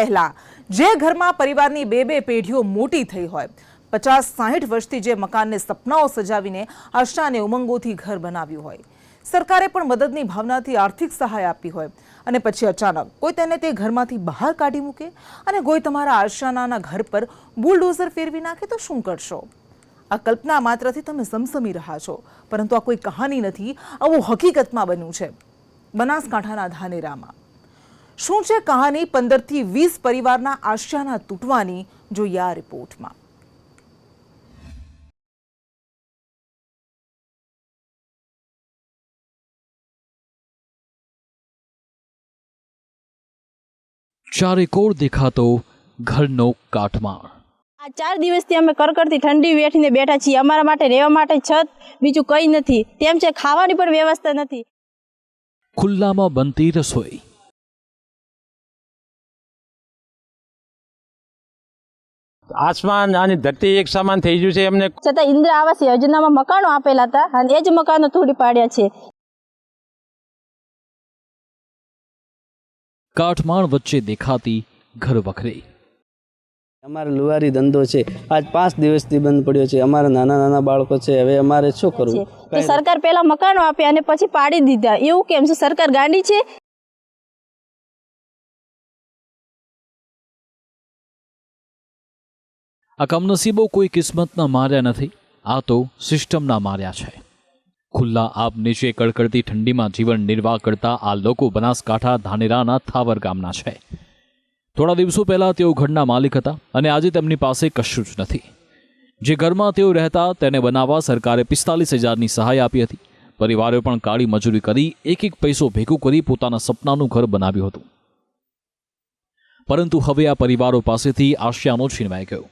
પહેલા. જે ઘરમાં પરિવારની બે બે પેઢીઓ મોટી થઈ હોય. પચાસ સાહીઠ વર્ષથી જે મકાનને સપનાઓ સજાવીને આશા અને ઉમંગોથી ઘર બનાવ્યું હોય. સરકારે પણ મદદની ભાવનાથી આર્થિક સહાય આપી હોય. અને પછી અચાનક કોઈ તેને તે ઘરમાંથી બહાર કાઢી મૂકે અને કોઈ તમારા આશાનાના ઘર પર બુલડોઝર ફેરવી નાખે તો શું કરશો? આ કલ્પના માત્રથી તમે સમસમી રહ્યા છો. પરંતુ આ કોઈ કહાની નથી. આવું હકીકતમાં બન્યું છે. બનાસકાંઠાના ધાનેરામાં. શું છે કહાની? પંદરથી વીસ પરિવારના આશયાના તૂટવાની જોઈએ આ રિપોર્ટમાં. ચારેકોર દેખાતો ઘરનો કાટમાળ. આ ચાર દિવસથી અમે કરકરતી ઠંડી વેઠીને બેઠા છીએ. અમારા માટે રહેવા માટે છત બીજું કંઈ નથી. તેમ છે ખાવાની પણ વ્યવસ્થા નથી. ખુલ્લામાં બનતી રસોઈ. આસમાન અને ધરતી એક સમાન થઈ ગયું છે એમને. છતાં ઇન્દ્ર આવાસ યોજનામાં મકાનો આપેલા હતા અને એ જ મકાનો તોડી પાડ્યા છે. કાટમાળ વચ્ચે દેખાતી ઘર વખરી. અમારે લુવારી ધંધો છે. આજ પાંચ દિવસથી બંધ પડ્યો છે. અમારા નાના નાના બાળકો છે. હવે અમારે શું કરવું? સરકાર પહેલા મકાનો આપ્યા અને પછી પાડી દીધા. એવું કેમ છે? સરકાર ગાંડી છે? આ કમનસીબો કોઈ કિસ્મતના માર્યા નથી, આ તો સિસ્ટમના માર્યા છે. ખુલ્લા આબ નીચે કડકડતી ઠંડીમાં જીવન નિર્વાહ કરતા આ લોકો બનાસકાંઠા, ધાનેરાના થાવર ગામના છે. થોડા દિવસો પહેલા તેઓ ઘરના માલિક હતા અને આજે તેમની પાસે કશું જ નથી. જે ઘરમાં તેઓ રહેતા તેને બનાવવા સરકારે પિસ્તાલીસ હજારની સહાય આપી હતી. પરિવારે પણ કાળી મજૂરી કરી એક એક પૈસો ભેગું કરી પોતાના સપનાનું ઘર બનાવ્યું હતું. પરંતુ હવે આ પરિવારો પાસેથી આશિયાનો છીનવાઈ ગયો.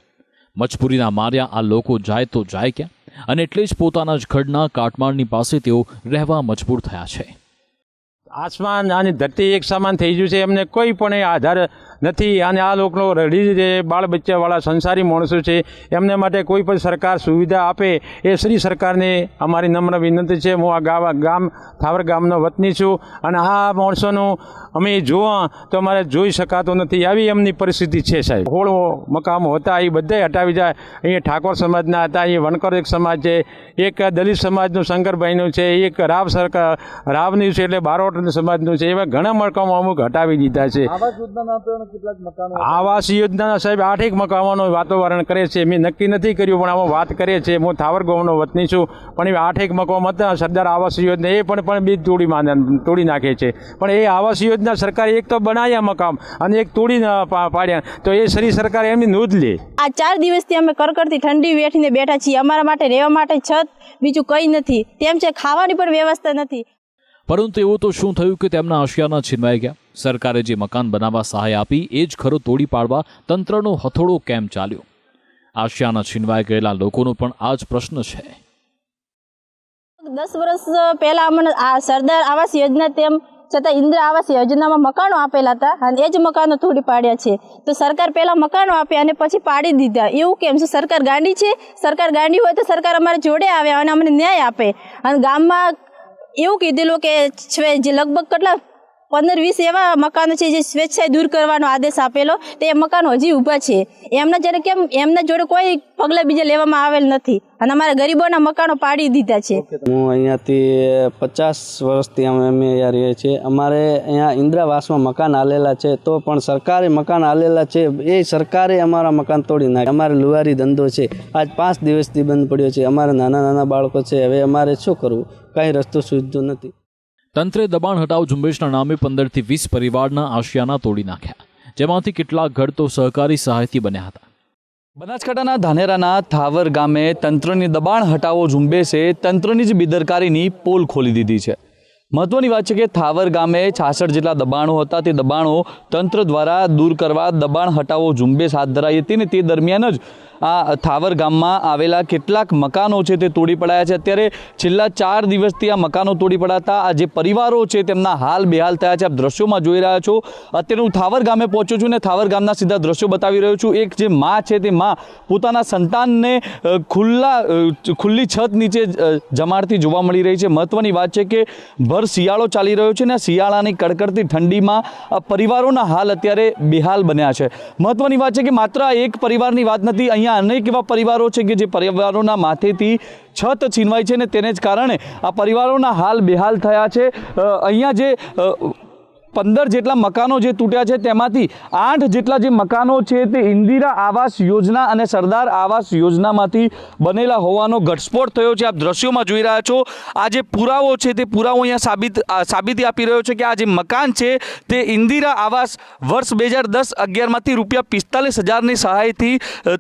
મજબૂરીના માર્યા આ લોકો જાય તો જાય ક્યાં? અને એટલે જ પોતાના જ ઘરના કાટમાળની પાસે તેઓ રહેવા મજબૂર થયા છે. આસમાન અને ધરતી એક સમાન થઈ ગયું છે. એમને કોઈ પણ આધાર નથી. અને આ લોકો રડી જે બાળ બચ્ચાવાળા સંસારી માણસો છે, એમને માટે કોઈ પણ સરકાર સુવિધા આપે એ શ્રી સરકારને અમારી નમ્ર વિનંતી છે. હું આ ગામ ગામ, થાવર ગામનો વતની છું અને આ માણસોનું અમે જોવા તો અમારે જોઈ શકાતો નથી. આવી એમની પરિસ્થિતિ છે સાહેબ. હોળો મકામો હતા, એ બધાય હટાવી જાય. અહીંયા ઠાકોર સમાજના હતા, અહીંયા વણકર એક સમાજ છે, એક દલિત સમાજનું શંકરભાઈનું છે, એક રાવ સરકાર રાવની છે એટલે બારોટ સમાજનું છે. એવા ઘણા મકામો અમુક હટાવી દીધા છે. આવાસ યોજનાના સાહેબ આઠેક મકાનો વાતાવરણ કરે છે. મેં નક્કી નથી કર્યું પણ આમાં વાત કરે છે. હું થાવર ગામનો વતની છું પણ એ આઠેક મકાન હતા. સરદાર આવાસ યોજના એ પણ પણ બી તોડી તોડી નાખે છે. પણ એ આવાસ યોજના સરકારે એક તો બનાવ્યા મકામ અને એક તોડી પાડ્યા. તો એ શ્રી સરકાર એમની નોંધ લે. આ ચાર દિવસથી અમે કરકરતી ઠંડી વેઠીને બેઠા છીએ. અમારા માટે રહેવા માટે છત બીજું કંઈ નથી. તેમ છે ખાવાની પણ વ્યવસ્થા નથી. પરંતુ એવું તો શું થયું કે તેમના આશિયાના છીનવાઈ ગયા? સરકારે જે મકાન બનાવવા સહાય આપી, એ જ ઘરો તોડી પાડવા તંત્રનો હથોડો કેમ ચાલ્યો? આશિયાના છીનવાઈ ગયેલા લોકોનો પણ આ જ પ્રશ્ન છે. દસ વર્ષ પહેલા અમને આ સરદાર આવાસ યોજના તેમ છતાં ઇન્દિરા આવાસ યોજનામાં મકાનો આપેલા હતા અને એ જ મકાનો તોડી પાડ્યા છે. તો સરકાર પહેલાં મકાનો આપ્યા અને પછી પાડી દીધા. એવું કેમ છે? સરકાર ગાંડી છે? સરકાર ગાંડી હોય તો સરકાર અમારે જોડે આવે અને અમને ન્યાય આપે. અને ગામમાં એવું કીધેલું કે છે જે લગભગ કેટલા પંદર વીસ એવા મકાનો છે જે સ્વેચ્છાએ દૂર કરવાનો આદેશ આપેલો, તે મકાનો હજી ઊભા છે. એમના જ્યારે કેમ, એમના જોડે કોઈ પગલાં બીજા લેવામાં આવેલ નથી અને અમારા ગરીબોના મકાનો પાડી દીધા છે. હું અહીંયાથી પચાસ વર્ષથી અમે અમે અહીંયા રહીએ છીએ. અમારે અહીંયા ઇન્દ્રાવાસમાં મકાન આલેલા છે, તો પણ સરકારે મકાન આલેલા છે. એ સરકારે અમારા મકાન તોડી નાખે અમારે લુહારી ધંધો છે. આજ પાંચ દિવસથી બંધ પડ્યો છે. અમારા નાના નાના બાળકો છે. હવે અમારે શું કરવું? કાંઈ રસ્તો સૂઝતો નથી. તંત્રે દબાણ હટાવ ઝુંબેશના નામે પંદરથી વીસ પરિવારના આશિયાના તોડી નાખ્યા. જેમાંથી કેટલાક ઘર તો સહકારી સહાયથી બન્યા હતા. બનાસકાંઠાના ધાનેરાના થાવર ગામે તંત્રની દબાણ હટાવો ઝુંબેશે તંત્રની જ બેદરકારીની પોલ ખોલી દીધી છે. મહત્વની વાત છે કે થાવર ગામે છાસઠ જેટલા દબાણો હતા તે દબાણો તંત્ર દ્વારા દૂર કરવા દબાણ હટાવો ઝુંબેશ હાથ ધરાઈ હતી ને તે દરમિયાન જ આ થાવર ગામમાં આવેલા કેટલાક મકાનો છે તે તોડી પડાયા છે. અત્યારે છેલ્લા ચાર દિવસથી આ મકાનો તોડી પડાતા આ જે પરિવારો છે તેમના હાલ બેહાલ થયા છે. આપ દ્રશ્યોમાં જોઈ રહ્યા છો. અત્યારે હું થાવર ગામે પહોંચ્યો છું ને થાવર ગામના સીધા દ્રશ્યો બતાવી રહ્યો છું. એક જે મા છે તે મા પોતાના સંતાનને ખુલ્લા ખુલ્લી છત નીચે જમાડતી જોવા મળી રહી છે. મહત્વની વાત છે કે ભર શિયાળો ચાલી રહ્યો છે ને શિયાળાની કડકડતી ઠંડીમાં પરિવારોના હાલ અત્યારે બેહાલ બન્યા છે. મહત્વની વાત છે કે માત્ર એક પરિવારની વાત નથી, અહીંયા અનેક એવા પરિવારો છે કે જે પરિવારોના માથેથી છત છીનવાય છે ને તેને જ કારણે આ પરિવારોના હાલ બેહાલ થયા છે. અહીંયા જે પંદર જેટલા મકાનો જે તૂટ્યા છે તેમાંથી આઠ જેટલા જે મકાનો છે તે ઇન્દિરા આવાસ યોજના અને સરદાર આવાસ યોજનામાંથી બનેલા હોવાનો ઘટસ્ફોટ થયો છે. આપ દ્રશ્યોમાં જોઈ રહ્યા છો, આ જે પુરાવો છે તે પુરાવો અહીંયા સાબિત સાબિતી આપી રહ્યો છે કે આ જે મકાન છે તે ઇન્દિરા આવાસ વર્ષ બે હજાર દસ અગિયારમાંથી રૂપિયા પિસ્તાલીસ હજારની સહાયથી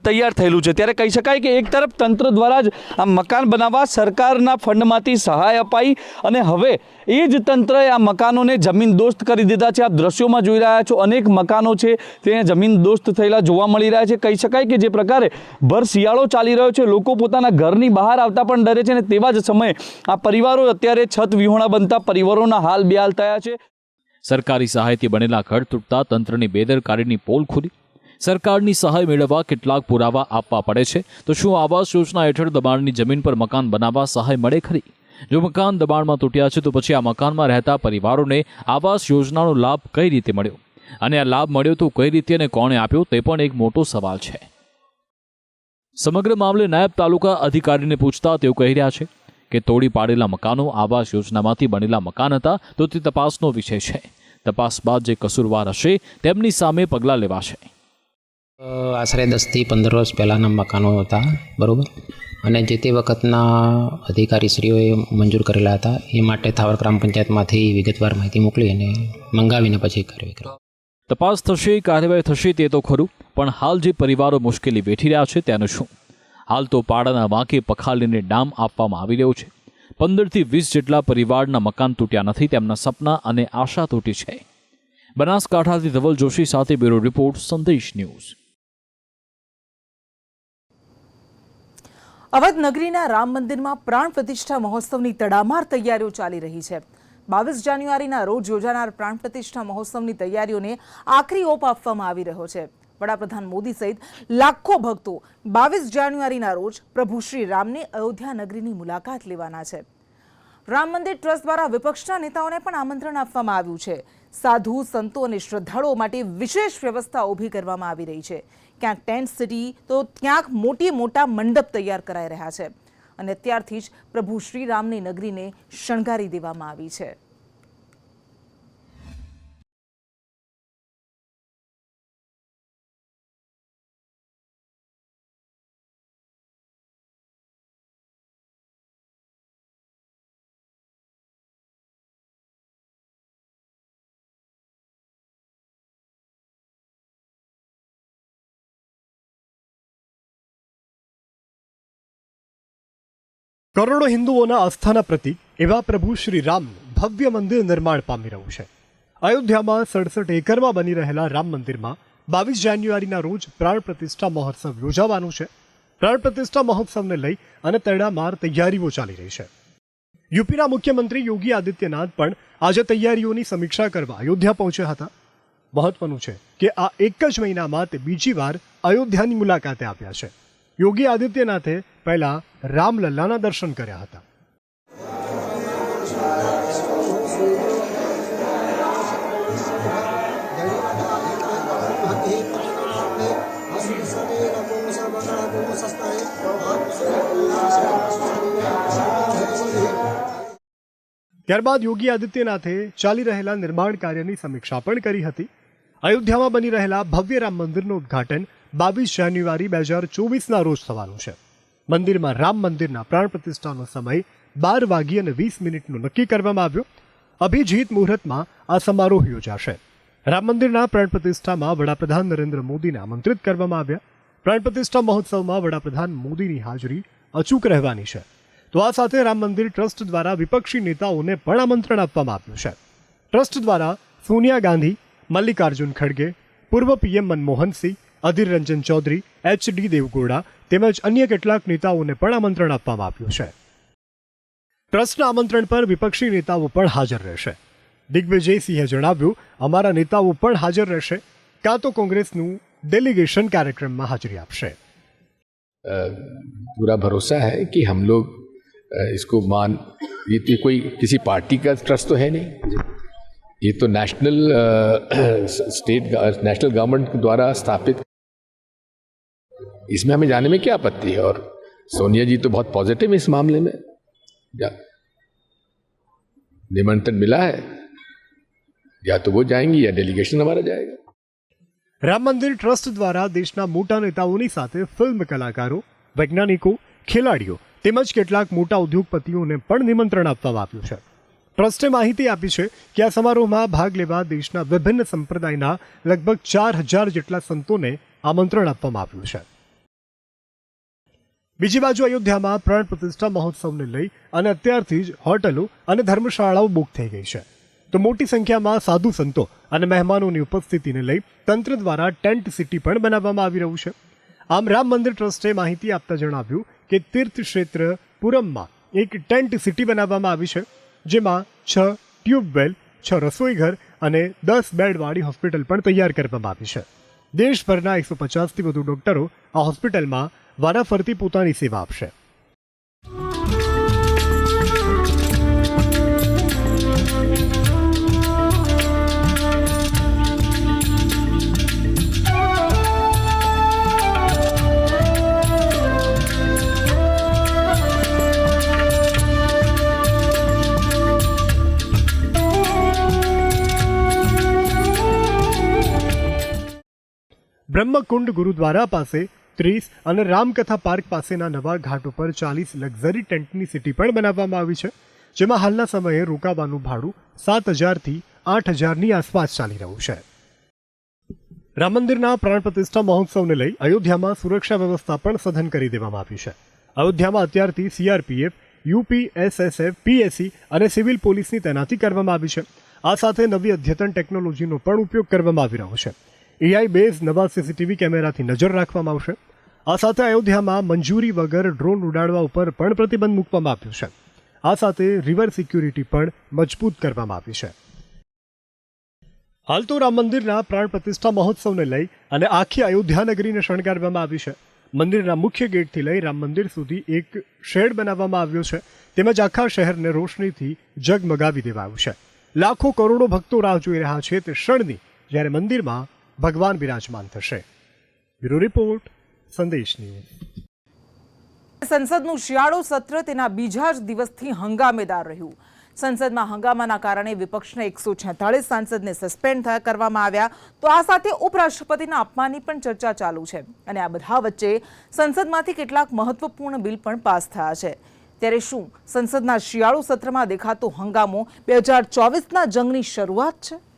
તૈયાર થયેલું છે. ત્યારે કહી શકાય કે એક તરફ તંત્ર દ્વારા જ આ મકાન બનાવવા સરકારના ફંડમાંથી સહાય અપાઈ અને હવે એ જ તંત્રએ આ મકાનોને જમીન દોસ્ત કરી દીધા છે. આપ દ્રશ્યોમાં જોઈ રહ્યા છો, અનેક મકાનો છે. તે જમીન દોસ્ત થયેલા જોવા મળી રહ્યા છે. કહી શકાય કે જે પ્રકારે ભર શિયાળો ચાલી રહ્યો છે. લોકો પોતાના ઘરની બહાર આવતા પણ ડરે છે અને તેવા જ સમયે આ પરિવારો અત્યારે છત વિહોણા બનતા પરિવારોના હાલ બેહાલ થયા છે. સરકારી સહાયથી બનેલા ઘર તૂટતા તંત્રની બેદરકારીની પોલ ખુલી. સરકારની સહાય મેળવવા કેટલાક પુરાવા આપવા પડે છે. તો શું આવાસ યોજના હેઠળ દબાણની જમીન પર મકાન બનાવવા સહાય મળે ખરી? જો મકાન દબાણમાં તૂટ્યા છે, તો પછી આ મકાનમાં રહેતા પરિવારોને આવાસ યોજનાનો લાભ કઈ રીતે મળ્યો? અને આ લાભ મળ્યો તો કઈ રીતે અને કોણે આપ્યો? તે પણ એક મોટો સવાલ છે. સમગ્ર મામલે નાયબ તાલુકા અધિકારીને પૂછતા તેઓ કહી રહ્યા છે કે તોડી પાડેલા મકાનો આવાસ યોજનામાંથી બનેલા મકાન હતા, તો તે તપાસનો વિષય છે. તપાસ બાદ જે કસૂરવાર હશે, તેમની સામે પગલાં લેવાશે. આશરે દસથી પંદર વર્ષ પહેલાંના મકાનો હતા, બરાબર? અને જે તે વખતના અધિકારીશ્રીઓએ મંજૂર કરેલા હતા, એ માટે થાવર ગ્રામ પંચાયતમાંથી વિગતવાર માહિતી મોકલી અને મંગાવીને પછી કાર્યવાહી કરી તપાસ થશે, કાર્યવાહી થશે તે તો ખરું, પણ હાલ જે પરિવારો મુશ્કેલી વેઠી રહ્યા છે તેનું શું? હાલ તો પાડાના વાંકે પખાલીને ડામ આપવામાં આવી રહ્યો છે. પંદરથી વીસ જેટલા પરિવારના મકાન તૂટ્યા નથી, તેમના સપના અને આશા તૂટી છે. બનાસકાંઠાથી ધવલ જોશી સાથે bureau report, Sandesh news. Awadh નગરીના Ram મંદિરમાં પ્રાણ પ્રતિષ્ઠા મહોત્સવની તડામાર તૈયારીઓ ચાલી રહી છે. બાવીસ જાન્યુઆરીના રોજ યોજાનાર પ્રાણ પ્રતિષ્ઠા મહોત્સવની તૈયારીઓને આખરી ઓપ આપવામાં આવી રહ્યો છે. વડાપ્રધાન મોદી સહિત લાખો ભક્તો બાવીસ જાન્યુઆરીના રોજ પ્રભુ શ્રી રામને અયોધ્યા નગરીની મુલાકાત લેવાના છે. રામ મંદિર ટ્રસ્ટ દ્વારા વિપક્ષના નેતાઓને પણ આમંત્રણ આપવામાં આવ્યું છે. સાધુ, સંતો અને શ્રદ્ધાળુઓ માટે વિશેષ વ્યવસ્થા ઊભી કરવામાં આવી રહી છે. ક્યાંક ટેન્ટ સિટી, તો ક્યાંક મોટી મોટા મંડપ તૈયાર કરાઈ રહ્યા છે. અને ત્યારથી જ પ્રભુ શ્રીરામની નગરીને શણગારી દેવામાં આવી છે. કરોડો હિન્દુઓના આસ્થાના પ્રતીક એવા પ્રભુ શ્રી રામનું ભવ્ય મંદિર નિર્માણ પામી રહ્યું છે. અયોધ્યામાં સડસઠ એકરમાં બની રહેલા રામ મંદિરમાં બાવીસ જાન્યુઆરીના રોજ પ્રાણ પ્રતિષ્ઠા મહોત્સવ યોજાવાનું છે. પ્રાણ પ્રતિષ્ઠા મહોત્સવને લઈ અને તેડામાર તૈયારીઓ ચાલી રહી છે. યુપીના મુખ્યમંત્રી યોગી આદિત્યનાથ પણ આજે તૈયારીઓની સમીક્ષા કરવા અયોધ્યા પહોંચ્યા હતા. મહત્વનું છે કે આ એક જ મહિનામાં તે બીજી વાર અયોધ્યાની મુલાકાતે આવ્યા છે. યોગી આદિત્યનાથે પહેલા રામલલ્લાના દર્શન કર્યા હતા. ત્યારબાદ યોગી આદિત્યનાથે ચાલી રહેલા નિર્માણ કાર્યની સમીક્ષા પણ કરી હતી. અયોધ્યામાં બની રહેલા ભવ્ય રામ મંદિરનું ઉદ્ઘાટન બાવીસ જાન્યુઆરી બે હજાર ચોવીસના રોજ થવાનું છે. મંદિરમાં રામ મંદિરના પ્રાણ પ્રતિષ્ઠાનો સમય બાર વાગી અને વીસ મિનિટનો નક્કી કરવામાં આવ્યો. અભિજીત મુહૂર્તમાં આ સમારોહ યોજાશે. રામ મંદિરના પ્રાણ પ્રતિષ્ઠામાં વડાપ્રધાન નરેન્દ્ર મોદીને આમંત્રિત કરવામાં આવ્યા. પ્રાણ પ્રતિષ્ઠા મહોત્સવમાં વડાપ્રધાન મોદીની હાજરી અચૂક રહેવાની છે. તો આ સાથે રામ મંદિર ટ્રસ્ટ દ્વારા વિપક્ષી નેતાઓને પણ આમંત્રણ આપવામાં આવ્યું છે. ટ્રસ્ટ દ્વારા સોનિયા ગાંધી, મલ્લિકાર્જુન ખડગે, પૂર્વ PM Manmohan Singh Adhir Ranjan Chowdhury H D Deve Gowda તેમજ અન્ય કેટલાક નેતાઓને પણ આમંત્રણ આપવામાં આવ્યું છે ટ્રસ્ટના આમંત્રણ પર વિપક્ષી નેતાઓ પણ હાજર રહેશે દિગ્વિજયસિંહે જણાવ્યું અમારા નેતાઓ પણ હાજર રહેશે કાં તો કોંગ્રેસનું ડેલિગેશન કાર્યક્રમમાં હાજરી આપશે अ, पूरा भरोसा है कि हम लोग अ, इसको मान ये तो कोई किसी पार्टी का ट्रस्ट तो है नहीं ये तो नेशनल स्टेट नेशनल गवर्नमेंट द्वारा स्थापित इसमें हमें जाने में क्या आपत्ति है और सोनिया जी तो बहुत पॉजिटिव है इस मामले में या निमंत्रण मिला है या तो वो जाएंगी या डेलीगेशन हमारा जाएगा રામ મંદિર ટ્રસ્ટ દ્વારા દેશના મોટા નેતાઓની સાથે ફિલ્મ કલાકારો વૈજ્ઞાનિકો ખેલાડીઓ તેમજ કેટલાક મોટા ઉદ્યોગપતિઓને પણ નિમંત્રણ આપવામાં આવ્યું છે ટ્રસ્ટે માહિતી આપી છે કે આ સમારોહમાં ભાગ લેવા દેશના વિભિન્ન સંપ્રદાયના લગભગ ચાર હજાર જેટલા સંતોને આમંત્રણ આપવામાં આવ્યું છે બીજી બાજુ અયોધ્યામાં પ્રાણ પ્રતિષ્ઠા મહોત્સવને લઈ અને અત્યારથી જ હોટલો અને ધર્મશાળાઓ બુક થઈ ગઈ છે. તો મોટી સંખ્યામાં સાધુ સંતો અને મહેમાનોની ઉપસ્થિતિને લઈ તંત્ર દ્વારા ટેન્ટ સિટી પણ બનાવવામાં આવી રહ્યું છે. આમ રામ મંદિર ટ્રસ્ટે માહિતી આપતા જણાવ્યું કે તીર્થ ક્ષેત્ર પુરમમાં એક ટેન્ટ સિટી બનાવવામાં આવી છે, જેમાં છ ટ્યુબવેલ છ રસોઈઘર અને દસ બેડવાળી હોસ્પિટલ પણ તૈયાર કરવામાં આવી છે. દેશભરના એકસો પચાસથી વધુ ડોક્ટરો આ હોસ્પિટલમાં વારાફરતી પોતાની સેવા આપશે. બ્રહ્મકુંડ ગુરુદ્વારા પાસે ત્રીસ અને રામકથા પાર્ક પાસેના નવા ઘાટ ઉપર ચાલીસ લક્ઝરી ટેન્ટની સિટી પણ બનાવવામાં આવી છે, જેમાં હાલના સમયે રોકાવાનું ભાડું સાત હજારથી આઠ હજારની આસપાસ ચાલી રહ્યું છે. રામ મંદિરના પ્રાણ પ્રતિષ્ઠા મહોત્સવને લઈ અયોધ્યામાં સુરક્ષા વ્યવસ્થા પણ સઘન કરી દેવામાં આવી છે. અયોધ્યામાં અત્યારથી સીઆરપીએફ યુપી એસએસએફ પીએસસી અને સિવિલ પોલીસની તૈનાતી કરવામાં આવી છે. આ સાથે નવી અદ્યતન ટેકનોલોજીનો પણ ઉપયોગ કરવામાં આવી રહ્યો છે. એઆઈ બેઝ નવા સીસીટીવી કેમેરાથી નજર રાખવામાં આવશે. આ સાથે અયોધ્યામાં મંજૂરી વગર ડ્રોન ઉડાડવા ઉપર પણ પ્રતિબંધ મૂકવામાં આવ્યો છે. આ સાથે રિવર સિક્યુરિટી પણ મજબૂત કરવામાં આવી છે. હાલ તો રામ મંદિરના પ્રાણ પ્રતિષ્ઠા મહોત્સવને લઈ અને આખી અયોધ્યા નગરીને શણગારવામાં આવી છે. મંદિરના મુખ્ય ગેટથી લઈ રામ મંદિર સુધી એક શેડ બનાવવામાં આવ્યો છે. તેમજ આખા શહેરને રોશનીથી જગમગાવી દેવાયું છે. લાખો કરોડો ભક્તો રાહ જોઈ રહ્યા છે તે ક્ષણની જ્યારે મંદિરમાં ભગવાન બિરાજમાન થશે. Bureau report, Sandesh news. સંસદનું શિયાળુ સત્ર તેના બીજા જ દિવસથી હંગામેદાર રહ્યું. સંસદમાં હંગામાના કારણે વિપક્ષના એકસો છેતાળીસ સાંસદને સસ્પેન્ડ કરવામાં આવ્યા. તો આ સાથે ઉપરાષ્ટ્રપતિના અપમાનની પણ ચર્ચા ચાલુ છે. અને આ બધા વચ્ચે સંસદમાંથી કેટલાક મહત્વપૂર્ણ બિલ પણ પાસ થયા છે. ત્યારે શું સંસદના શિયાળુ સત્રમાં દેખાતો હંગામો બે હજાર ચોવીસના જંગની શરૂઆત છે?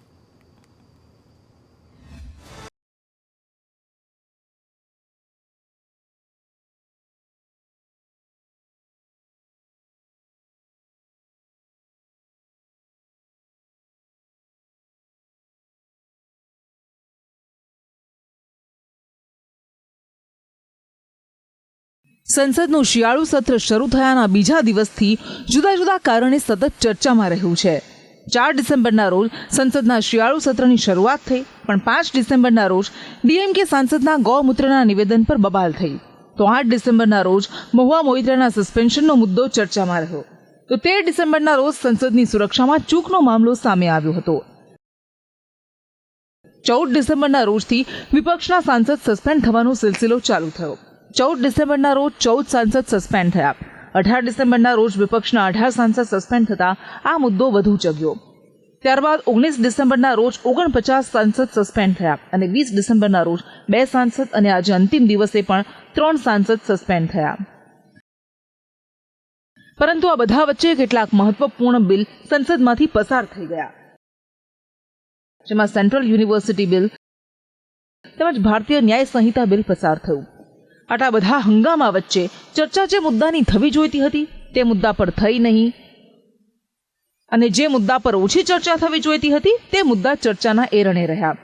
સંસદનું શિયાળુ સત્ર શરૂ થયાના બીજા દિવસથી જુદા જુદા કારણે સતત ચર્ચામાં રહ્યું છે. ચાર ડિસેમ્બરના રોજ સંસદના શિયાળુ સત્રની શરૂઆત થઈ, પણ પાંચ ડિસેમ્બરના રોજ ડીએમકે સાંસદના ગૌમૂત્રના નિવેદન પર બબાલ થઈ. તો આઠ ડિસેમ્બરના રોજ મહુવા મોઇત્રાના સસ્પેન્શનનો મુદ્દો ચર્ચામાં રહ્યો. તો તેર ડિસેમ્બરના રોજ સંસદની સુરક્ષામાં ચૂકનો મામલો સામે આવ્યો હતો. ચૌદ ડિસેમ્બરના રોજથી વિપક્ષના સાંસદ સસ્પેન્ડ થવાનો સિલસિલો ચાલુ થયો. ચૌદ ડિસેમ્બરના રોજ ચૌદ સાંસદ સસ્પેન્ડ થયા. અઢાર ડિસેમ્બરના રોજ વિપક્ષના અઢાર સાંસદ સસ્પેન્ડ થતા આ મુદ્દો વધુ ચગ્યો ત્યારબાદ ઓગણીસ ડિસેમ્બરના રોજ ઓગણપચાસ સાંસદ સસ્પેન્ડ થયા અને વીસ ડિસેમ્બરના રોજ બે સાંસદ અને આજે અંતિમ દિવસે પણ ત્રણ સાંસદ સસ્પેન્ડ થયા. પરંતુ આ બધા વચ્ચે કેટલાક મહત્વપૂર્ણ બિલ સંસદમાંથી પસાર થઈ ગયા. જેમાં સેન્ટ્રલ યુનિવર્સિટી બિલ તેમજ ભારતીય ન્યાય સંહિતા બિલ પસાર થયું. આટલા બધા હંગામા વચ્ચે ચર્ચા જે મુદ્દાની થવી જોઈતી હતી, તે મુદ્દા પર થઈ નહીં. અને જે મુદ્દા પર ઓછી ચર્ચા થવી જોઈતી હતી, તે મુદ્દા ચર્ચાના એરણે રહ્યા.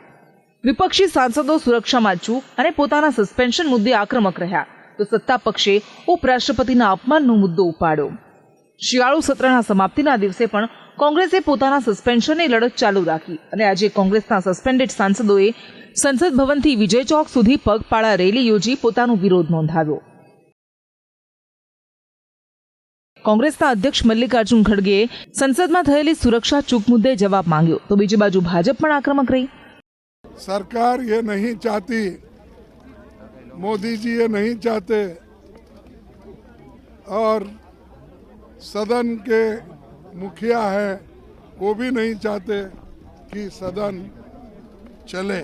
વિપક્ષી સાંસદો સુરક્ષામાં ચૂક અને પોતાના સસ્પેન્શન મુદ્દે આક્રમક રહ્યા. તો સત્તા પક્ષે ઉપરાષ્ટ્રપતિના અપમાનનો મુદ્દો ઉપાડ્યો. શિયાળુ સત્રના સમાપ્તિના દિવસે પણ કોંગ્રેસે પોતાના સસ્પેન્શનની લડત ચાલુ રાખી અને આજે કોંગ્રેસના સસ્પેન્ડેડ સાંસદોએ સંસદ ભવનથી વિજય ચોક સુધી પગપાળા રેલી યોજી પોતાનો વિરોધ નોંધાવ્યો કોંગ્રેસના અધ્યક્ષ મલ્લિકાર્જુન ખડગેએ સંસદમાં થયેલી સુરક્ષા ચૂક મુદ્દે જવાબ માંગ્યો તો બીજી બાજુ ભાજપ પણ આક્રમક રહી सरकार ये नहीं चाहती मोदी जी ये नहीं चाहते और सदन के मुखिया है वो भी नहीं चाहते कि सदन चले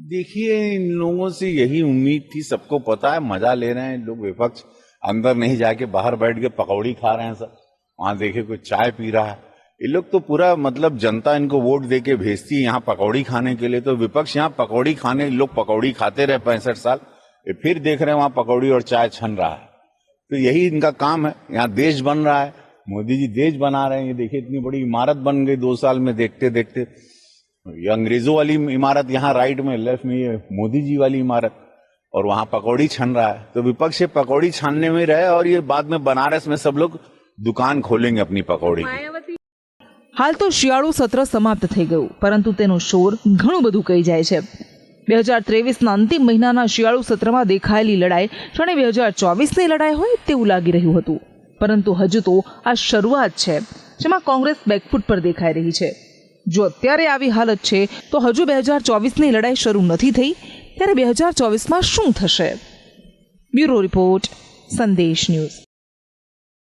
देखिए, इन लोगों से यही उम्मीद थी, सबको पता है, मज़ा ले रहे हैं लोग विपक्ष। अंदर नहीं जाके बाहर बैठ के पकौड़ी खा रहे हैं सर वहाँ देखे कोई चाय पी रहा है। ये लोग तो पूरा मतलब जनता इनको वोट दे के भेजती है यहाँ पकौड़ी खाने के लिए। तो विपक्ष यहाँ पकौड़ी खाने लोग पकौड़ी खाते रहे पैंसठ साल। फिर देख रहे हैं वहाँ पकौड़ी और चाय छन रहा है। तो यही इनका काम है। यहाँ देश बन रहा है। मोदी जी देश बना रहे हैं। ये देखिए, इतनी बड़ी इमारत बन गई दो साल में देखते देखते ये अंग्रेजों वाली इमारत यहाँ राइट में लेफ्ट में ये मोदी जी वाली इमारत और वहां पकौड़ी छन रहा है तो विपक्ष ये पकौड़ी छानने में रहे और ये बाद में बनारस में सब लोग दुकान खोलेंगे अपनी पकौड़ी की હાલ તો શિયાળુ સત્ર સમાપ્ત થઈ ગયું પરંતુ તેનો શોર ઘણું બધું કહી જાય છે બે હજાર ત્રેવીસના અંતિમ મહિનાના શિયાળુ સત્રમાં દેખાયેલી લડાઈ જાણે બે હજાર ચોવીસની લડાઈ હોય તેવું લાગી રહ્યું હતું પરંતુ હજુ તો આ શરૂઆત છે જેમાં કોંગ્રેસ બેકફૂટ પર દેખાઈ રહી છે જો અત્યારે આવી હાલત છે, તો હજુ બે હજાર ચોવીસની લડાઈ શરૂ નથી થઈ, ત્યારે બે હજાર ચોવીસમાં શું થશે? Bureau report, Sandesh news.